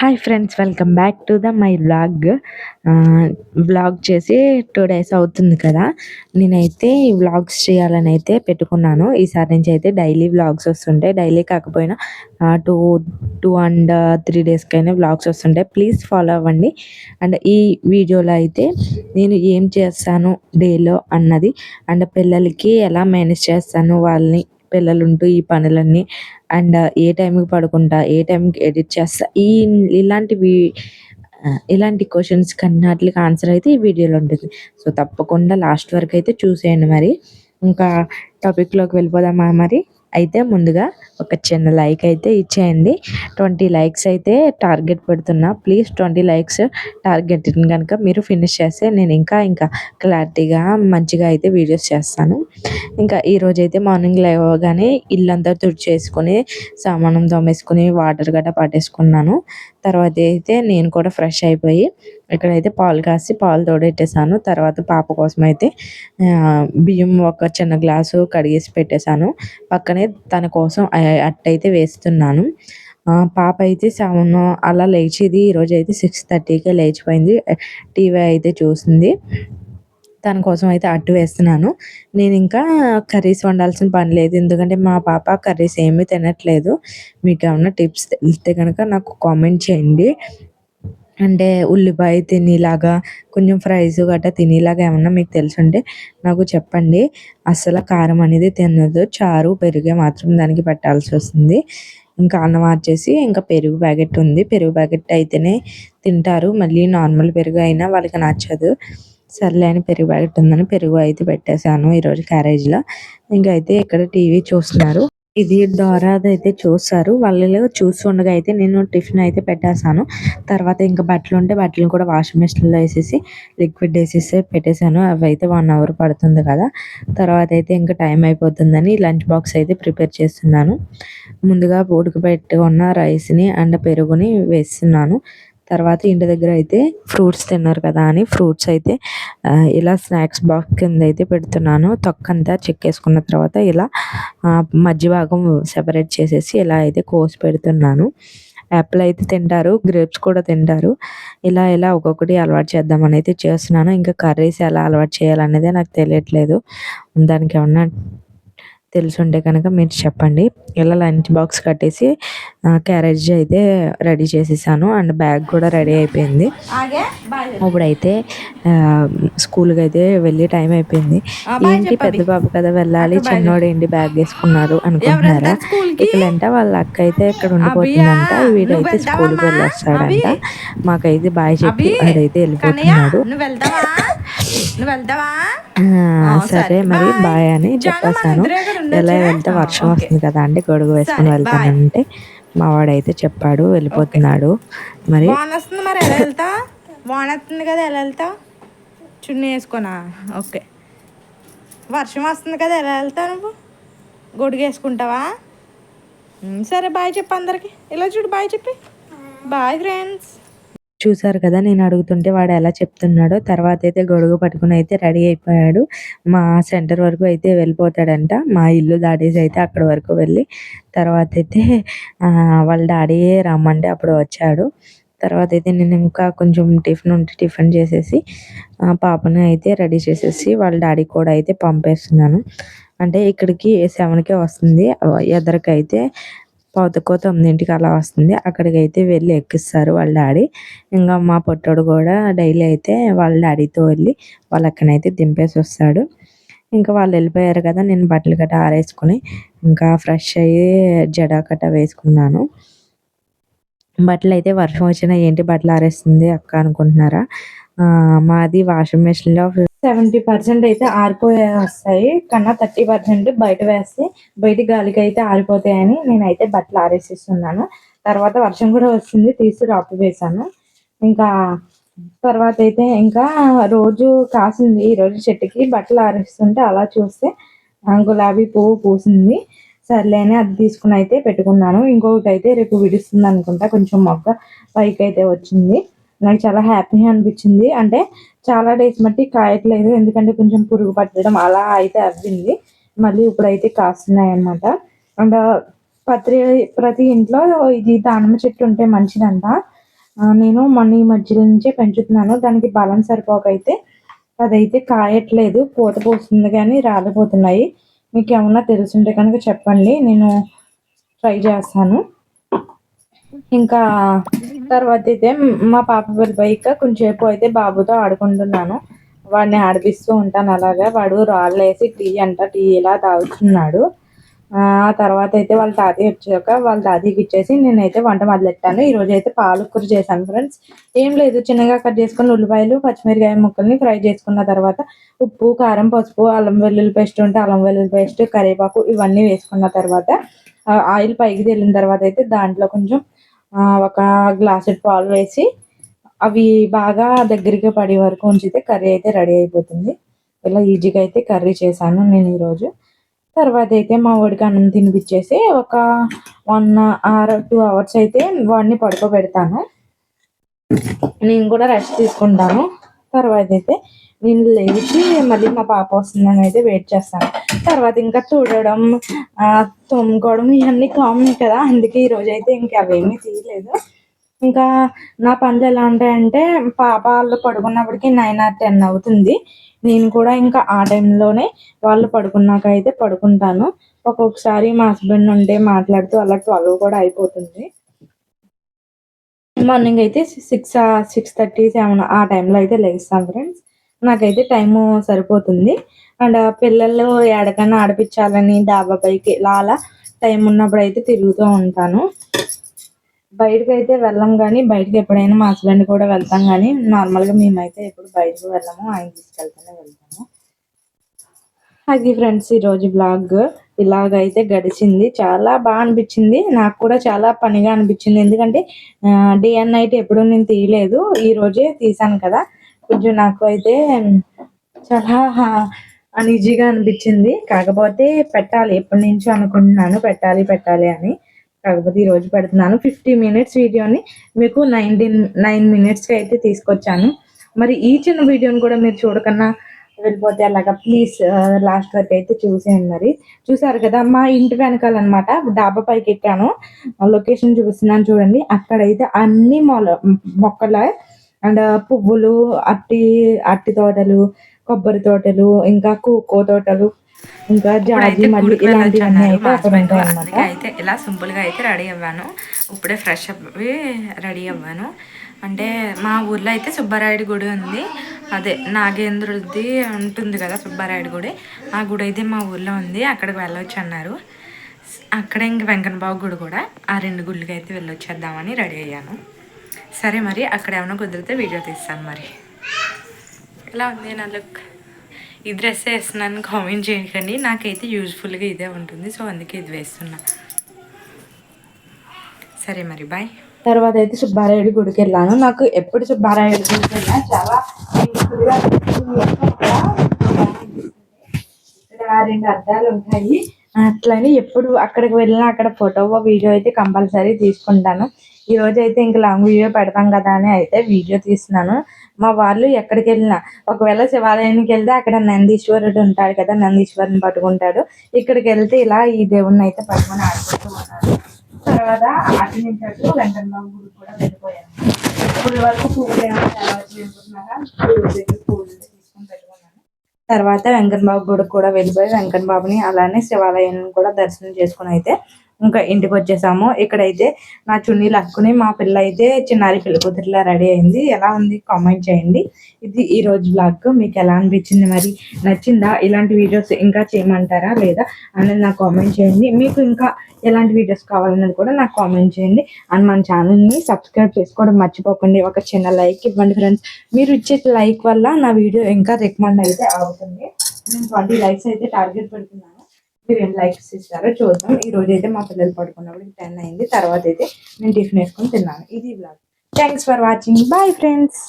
Hi friends welcome back to the my vlog vlog చేసి two days అవుతుంది కదా. నేనైతే ఈ వ్లాగ్స్ చేయాలని అయితే పెట్టుకున్నాను. ఈసారి నుంచి అయితే డైలీ వ్లాగ్స్ వస్తుంటాయి. డైలీ కాకపోయినా టూ టూ అండ్ త్రీ డేస్కైనా వ్లాగ్స్ వస్తుంటాయి. ప్లీజ్ ఫాలో అవ్వండి. అండ్ ఈ వీడియోలో అయితే నేను ఏం చేస్తాను డేలో అన్నది. అండ్ పిల్లలకి ఎలా మేనేజ్ చేస్తాను వాళ్ళని పిల్లలుంటూ ఈ పనులన్నీ. అండ్ ఏ టైంకి పడుకుంటా ఏ టైంకి ఎడిట్ చేస్తా ఈ ఇలాంటివి ఇలాంటి క్వశ్చన్స్ కన్నాటికి ఆన్సర్ అయితే ఈ వీడియోలో ఉంటుంది. సో తప్పకుండా లాస్ట్ వరకు అయితే చూసేయండి మరి. ఇంకా టాపిక్లోకి వెళ్ళిపోదామా మరి? అయితే ముందుగా ఒక చిన్న లైక్ అయితే ఇచ్చేయండి. ట్వంటీ లైక్స్ అయితే టార్గెట్ పెడుతున్నా. ప్లీజ్ ట్వంటీ లైక్స్ టార్గెట్ కనుక మీరు ఫినిష్ చేస్తే నేను ఇంకా ఇంకా క్లారిటీగా మంచిగా అయితే వీడియోస్ చేస్తాను. ఇంకా ఈరోజు అయితే మార్నింగ్ లేవగానే ఇల్లంతా తుడిచేసుకొని సామానం తోమేసుకుని వాటర్ గట్రా పట్టేసుకున్నాను. తర్వాత అయితే నేను కూడా ఫ్రెష్ అయిపోయి ఇక్కడైతే పాలు కాసి పాలు తోడెట్టేసాను తర్వాత పాప కోసం అయితే బియ్యం ఒక చిన్న గ్లాసు కడిగేసి పెట్టేశాను. పక్కనే తన కోసం అట్టయితే వేస్తున్నాను. పాప అయితే సెవెన్ అలా లేచేది. ఈరోజు అయితే సిక్స్ థర్టీకే లేచిపోయింది. టీవీ అయితే చూసింది. తన కోసం అయితే అట్టు వేస్తున్నాను. నేను ఇంకా కర్రీస్ వండాల్సిన పని లేదు. ఎందుకంటే మా పాప కర్రీస్ ఏమీ తినట్లేదు. మీకు ఏమన్నా టిప్స్ తెలిస్తే కనుక నాకు కామెంట్ చేయండి. అంటే ఉల్లిపాయ తినేలాగా కొంచెం ఫ్రైస్ గట్రా తినేలాగా ఏమన్నా మీకు తెలుసుంటే నాకు చెప్పండి. అస్సలు కారం అనేది తినదు చారు పెరుగే మాత్రం దానికి పెట్టాల్సి వస్తుంది. ఇంకా అన్నం వచ్చేసి ఇంకా పెరుగు ప్యాకెట్ ఉంది. పెరుగు ప్యాకెట్ అయితేనే తింటారు. మళ్ళీ నార్మల్ పెరుగు అయినా వాళ్ళకి నచ్చదు. సర్లే అని పెరుగు ప్యాకెట్ ఉందని పెరుగు అయితే పెట్టేశాను ఈరోజు క్యారేజ్లో. ఇంకా అయితే ఇక్కడ టీవీ చూస్తున్నారు. ఇది దోరాది అయితే చూస్తారు వాళ్ళు చూస్తుండగా అయితే నేను టిఫిన్ అయితే పెట్టేశాను. తర్వాత ఇంకా బట్టలు ఉంటే బట్టలు కూడా వాషింగ్ మిషన్లో వేసేసి లిక్విడ్ వేసేసి పెట్టేశాను. అవి అయితే వన్ అవర్ పడుతుంది కదా. తర్వాత అయితే ఇంకా టైం అయిపోతుందని లంచ్ బాక్స్ అయితే ప్రిపేర్ చేస్తున్నాను. ముందుగా ఉడకబెట్టుకున్న రైస్ని అండ్ పెరుగుని వేస్తున్నాను. తర్వాత ఇంటి దగ్గర అయితే ఫ్రూట్స్ తిన్నారు కదా అని ఫ్రూట్స్ అయితే ఇలా స్నాక్స్ బాక్స్ కింద అయితే పెడుతున్నాను. తొక్కంతా చెక్కేసుకున్న తర్వాత ఇలా మధ్య భాగం సెపరేట్ చేసేసి ఇలా అయితే కోసి పెడుతున్నాను. యాపిల్ అయితే తింటారు గ్రేప్స్ కూడా తింటారు. ఇలా ఇలా ఒక్కొక్కటి అలవాటు చేద్దామని అయితే చేస్తున్నాను. ఇంకా కర్రీస్ ఎలా అలవాటు చేయాలనేది నాకు తెలియట్లేదు. దానికి ఏమన్నా తెలుసుంటే కనుక మీరు చెప్పండి. ఇలా లంచ్ బాక్స్ కట్టేసి క్యారేజ్ అయితే రెడీ చేసేసాను. అండ్ బ్యాగ్ కూడా రెడీ అయిపోయింది. ఇప్పుడైతే స్కూల్కి అయితే వెళ్ళి టైం అయిపోయింది. ఏంటి పెద్ద బాబు కదా వెళ్ళాలి. చిన్నోడు ఏంటి బ్యాగ్ వేసుకున్నారు అనుకుంటున్నారా? ఇక్కడంట వాళ్ళ అక్క అయితే ఇక్కడ ఉండిపోతుందంట. వీడైతే స్కూల్కి వెళ్ళొస్తాడంట. మాకైతే బాయ్ చెప్పి అదైతే వెళ్ళిపోతున్నాడు. సరే మరి బాయ్. అని చెప్పేసాను ఎలా వెళ్తే వర్షం వస్తుంది కదా అండి గొడుగు వేసుకుని వెళ్తానంటే మా వాడైతే చెప్పాడు వెళ్ళిపోతున్నాడు. మరి వస్తుంది మరి ఎలా వెళ్తా? వాన వస్తుంది కదా ఎలా వెళ్తా? చున్నీ వేసుకోనా? ఓకే. వర్షం వస్తుంది కదా ఎలా వెళ్తా నువ్వు? గొడుగు వేసుకుంటావా? సరే బాయ్ చెప్పు అందరికి. ఇలా చూడు బాయ్ చెప్పి. Bye friends. చూసారు కదా నేను అడుగుతుంటే వాడు ఎలా చెప్తున్నాడో తర్వాత అయితే గొడుగు పట్టుకుని అయితే రెడీ అయిపోయాడు మా సెంటర్ వరకు అయితే వెళ్ళిపోతాడంట మా ఇల్లు దాడేసి అయితే అక్కడ వరకు వెళ్ళి తర్వాత అయితే వాళ్ళ డాడీ రమ్మంటే అప్పుడు వచ్చాడు తర్వాత అయితే నేను ఇంకా కొంచెం టిఫిన్ ఉంటే టిఫిన్ చేసేసి పాపని అయితే రెడీ చేసేసి వాళ్ళ డాడీ కూడా అయితే పంపేస్తున్నాను అంటే ఇక్కడికి సెవెన్కే వస్తుంది ఎదరికైతే పావుతక్కువ తొమ్మిదింటికి అలా వస్తుంది. అక్కడికి అయితే వెళ్ళి ఎక్కిస్తారు వాళ్ళ డాడీ. ఇంకా మా పొట్టోడు కూడా డైలీ అయితే వాళ్ళ డాడీతో వెళ్ళి వాళ్ళ అక్కనైతే దింపేసి వస్తాడు. ఇంకా వాళ్ళు వెళ్ళిపోయారు కదా నేను బట్టలు గట్ట ఆరేసుకుని ఇంకా ఫ్రెష్ అయ్యి జడ కట్ట వేసుకున్నాను. బట్టలు అయితే వర్షం వచ్చినా ఏంటి బట్టలు ఆరేస్తుంది అక్క అనుకుంటున్నారా? మాది వాషింగ్ మెషిన్లో సెవెంటీ పర్సెంట్ అయితే ఆరిపోయే వస్తాయి కన్నా థర్టీ పర్సెంట్ బయట వేస్తే బయట గాలికి అయితే ఆరిపోతాయని నేనైతే బట్టలు ఆరేసిస్తున్నాను. తర్వాత వర్షం కూడా వస్తుంది తీసి రాపు వేసాను ఇంకా తర్వాత అయితే ఇంకా రోజు కాసింది ఈరోజు చెట్టుకి బట్టలు ఆరేస్తుంటే అలా చూస్తే గులాబీ పువ్వు పూసింది. సర్లేని అది తీసుకుని అయితే పెట్టుకున్నాను. ఇంకొకటి అయితే రేపు విడుస్తుంది అనుకుంటా. కొంచెం మొగ్గ పైకి అయితే వచ్చింది. నాకు చాలా హ్యాపీగా అనిపించింది. అంటే చాలా డేస్ మట్టి కాయట్లేదు. ఎందుకంటే కొంచెం పురుగు పట్టడం అలా అయితే అవ్వింది. మళ్ళీ ఇప్పుడైతే కాస్తున్నాయి అనమాట అండ్ ప్రతి ప్రతి ఇంట్లో ఇది దానిమ్మ చెట్టు ఉంటే మంచిదంట. నేను మొన్న ఈ మధ్యలో నుంచే పెంచుతున్నాను. దానికి బలం సరిపోక అయితే అదైతే కాయట్లేదు. పూత పోస్తుంది కానీ రాలిపోతున్నాయి. మీకు ఏమన్నా తెలుసుంటే కనుక చెప్పండి నేను ట్రై చేస్తాను. ఇంకా తర్వాత అయితే మా పాప వెళ్ళిపోయాక కొంచెంసేపు అయితే బాబుతో ఆడుకుంటున్నాను. వాడిని ఆడిపిస్తూ ఉంటాను అలాగా. వాడు రాళ్ళు వేసి టీ అంట టీ ఇలా తాగుతున్నాడు. ఆ తర్వాత అయితే వాళ్ళ తాతయ్య వచ్చాక వాళ్ళ తాతయ్యకి ఇచ్చేసి నేనైతే వంట మొదలెట్టాను. ఈ రోజు అయితే పాలు కూర చేశాను ఫ్రెండ్స్ ఏం లేదు చిన్నగా కట్ చేసుకుని ఉల్లిపాయలు పచ్చిమిరకాయ ముక్కల్ని ఫ్రై చేసుకున్న తర్వాత ఉప్పు కారం పసుపు అల్లం వెల్లుల్లి పేస్ట్ ఉంటే అల్లం వెల్లుల్లి పేస్ట్ కరివేపాకు ఇవన్నీ వేసుకున్న తర్వాత ఆయిల్ పైకి తేలిన తర్వాత అయితే దాంట్లో కొంచెం ఒక గ్లాసు పాలు వేసి అవి బాగా దగ్గరికి పడే వరకు ఉంచితే కర్రీ అయితే రెడీ అయిపోతుంది. ఇలా ఈజీగా అయితే కర్రీ చేశాను నేను ఈరోజు తర్వాత అయితే మా వాడికి అన్నం తినిపించేసి ఒక వన్ ఆర్ టూ అవర్స్ అయితే వాడిని పడుకోబెడతాను. నేను కూడా రెస్ట్ తీసుకుంటాను. తర్వాత అయితే నేను లేచి మళ్ళీ మా పాప వస్తుందని అయితే వెయిట్ చేస్తాను. తర్వాత ఇంకా చూడడం ఆ, తోముకోవడం ఇవన్నీ కామన్ కదా అందుకే ఈరోజు అయితే ఇంకా అవేమీ తీయలేదు. ఇంకా నా పనులు ఎలా ఉంటాయంటే పాప వాళ్ళు పడుకున్నప్పటికి నైన్ ఆర్ టెన్ అవుతుంది. నేను కూడా ఇంకా ఆ టైంలోనే వాళ్ళు పడుకున్నాక అయితే పడుకుంటాను. ఒక్కొక్కసారి మా హస్బెండ్ ఉంటే మాట్లాడుతూ అలా ట్వెల్వ్ కూడా అయిపోతుంది. మార్నింగ్ అయితే సిక్స్ సిక్స్ థర్టీ సెవెన్ ఆ టైంలో అయితే లేస్తాం ఫ్రెండ్స్ నాకైతే టైము సరిపోతుంది. అండ్ పిల్లలు ఎడకన్నా ఆడిపించాలని డాబా పైకి ఇలా అలా టైం ఉన్నప్పుడు అయితే తిరుగుతూ ఉంటాను. బయటకు అయితే వెళ్ళం కానీ బయటకు ఎప్పుడైనా మా హస్బెండ్ కూడా వెళ్తాం కానీ నార్మల్గా మేమైతే ఎప్పుడు బయటకు వెళ్ళము ఆయన తీసుకెళ్తూనే వెళ్తాము. అది ఫ్రెండ్స్ ఈరోజు బ్లాగ్ ఇలాగైతే గడిచింది. చాలా బాగా అనిపించింది. నాకు కూడా చాలా పనిగా అనిపించింది. ఎందుకంటే డే అండ్ నైట్ ఎప్పుడూ నేను తీయలేదు. ఈరోజే తీసాను కదా. కొంచెం నాకు అయితే చాలా అన్ఈజీగా అనిపించింది. కాకపోతే పెట్టాలి. ఎప్పటి నుంచో అనుకుంటున్నాను. పెట్టాలి పెట్టాలి అని. కాకపోతే ఈరోజు రోజు పెడుతున్నాను. ఫిఫ్టీ మినిట్స్ వీడియోని మీకు నైన్టీన్ నైన్ మినిట్స్కి అయితే తీసుకొచ్చాను. మరి ఈ చిన్న వీడియోని కూడా మీరు చూడకన్నా వెళ్ళిపోతే అలాగా ప్లీజ్ లాస్ట్ వరకు అయితే చూసేయండి మరి. చూసారు కదా మా ఇంటి వెనకాల అనమాట డాబా పైకి ఎక్కాను. లొకేషన్ చూపిస్తున్నాను చూడండి. అక్కడైతే అన్ని మొల మొక్కల అండ్ పువ్వులు అట్టి అట్టి తోటలు కొబ్బరి తోటలు ఇంకా కోకో తోటలు ఇంకా జాజి మళ్ళీ ఇలాంటివన్నీ అయితే అక్కడ ఉంటాయి అనమాట అందుకే అయితే ఇలా సింపుల్గా అయితే రెడీ అవ్వాను. ఇప్పుడే ఫ్రెష్ అప్ రెడీ అవ్వాను. అంటే మా ఊర్లో అయితే సుబ్బారాయుడు గుడి ఉంది. అదే నాగేంద్రుడిది ఉంటుంది కదా సుబ్బారాయుడు గుడి. ఆ గుడి అయితే మా ఊర్లో ఉంది. అక్కడికి వెళ్ళొచ్చు అన్నారు. అక్కడ ఇంక వెంకన్నబాబు గుడి కూడా. ఆ రెండు గుళ్ళకి అయితే వెళ్ళొచ్చేద్దామని రెడీ అయ్యాను. సరే మరి అక్కడ ఏమైనా కుదిరితే వీడియో తీస్తాను మరి. ఎలా ఉంది నా లుక్? ఈ డ్రెస్ వేస్తున్నాను కామెంట్ చేయకండి. నాకైతే యూజ్ఫుల్గా ఇదే ఉంటుంది. సో అందుకే ఇది వేస్తున్నా. సరే మరి బాయ్. తర్వాత అయితే సుబ్బారాయుడు గుడికి వెళ్ళాను. నాకు ఎప్పుడు సుబ్బారాయుడు గుడికి వెళ్ళినా చాలా రెండు అద్దాలు ఉంటాయి. అట్లనే ఎప్పుడు అక్కడికి వెళ్ళినా అక్కడ ఫోటో వీడియో అయితే కంపల్సరీ తీసుకుంటాను. ఈ రోజు అయితే ఇంకా లాంగ్ వీడియో పెడతాం కదా అని అయితే వీడియో తీస్తున్నాను. మా వాళ్ళు ఎక్కడికి వెళ్ళినా ఒకవేళ శివాలయానికి వెళ్తే అక్కడ నందీశ్వరుడు ఉంటాడు కదా నందీశ్వరుని పట్టుకుంటాడు. ఇక్కడికి వెళ్తే ఇలా ఈ దేవుణ్ణి అయితే పట్టుకొని ఆడుకుంటూ తర్వాత అటు నుంచి అటు వెంకటబాబు గుడికి కూడా వెళ్ళిపోయాను. ఇప్పుడు వరకు పూలు ఏమైనా అనుకుంటున్నారా? తీసుకొని పెట్టుకున్నాను తర్వాత వెంకట బాబు గుడికి కూడా వెళ్ళిపోయి వెంకట బాబుని అలానే శివాలయం కూడా దర్శనం చేసుకుని అయితే ఇంకా ఇంటికి వచ్చేసాము. ఇక్కడైతే నా చున్నీలు హక్కుని మా పిల్ల అయితే చిన్నారి పిల్ల కూతురులా రెడీ అయింది. ఎలా ఉంది కామెంట్ చేయండి. ఇది ఈ రోజు బ్లాగ్ మీకు ఎలా అనిపించింది మరి? నచ్చిందా? ఇలాంటి వీడియోస్ ఇంకా చేయమంటారా లేదా? అనేది నాకు కామెంట్ చేయండి. మీకు ఇంకా ఎలాంటి వీడియోస్ కావాలన్నది కూడా నాకు కామెంట్ చేయండి. అండ్ మన ఛానల్ని సబ్స్క్రైబ్ చేసుకోవడం మర్చిపోకండి. ఒక చిన్న లైక్ ఇవ్వండి ఫ్రెండ్స్ మీరు ఇచ్చే లైక్ వల్ల నా వీడియో ఇంకా రికమెండ్ అయితే అవుతుంది. నేను ట్వంటీ లైక్స్ అయితే టార్గెట్ పెడుతున్నాను. మీరు ఎన్ని లైక్స్ ఇస్తారో చూద్దాం. ఈ రోజు అయితే మా పిల్లలు పడుకున్నప్పుడు టెన్ అయింది. తర్వాత అయితే నేను టిఫిన్ వేసుకొని తిన్నాను. ఇది blog thanks for watching bye friends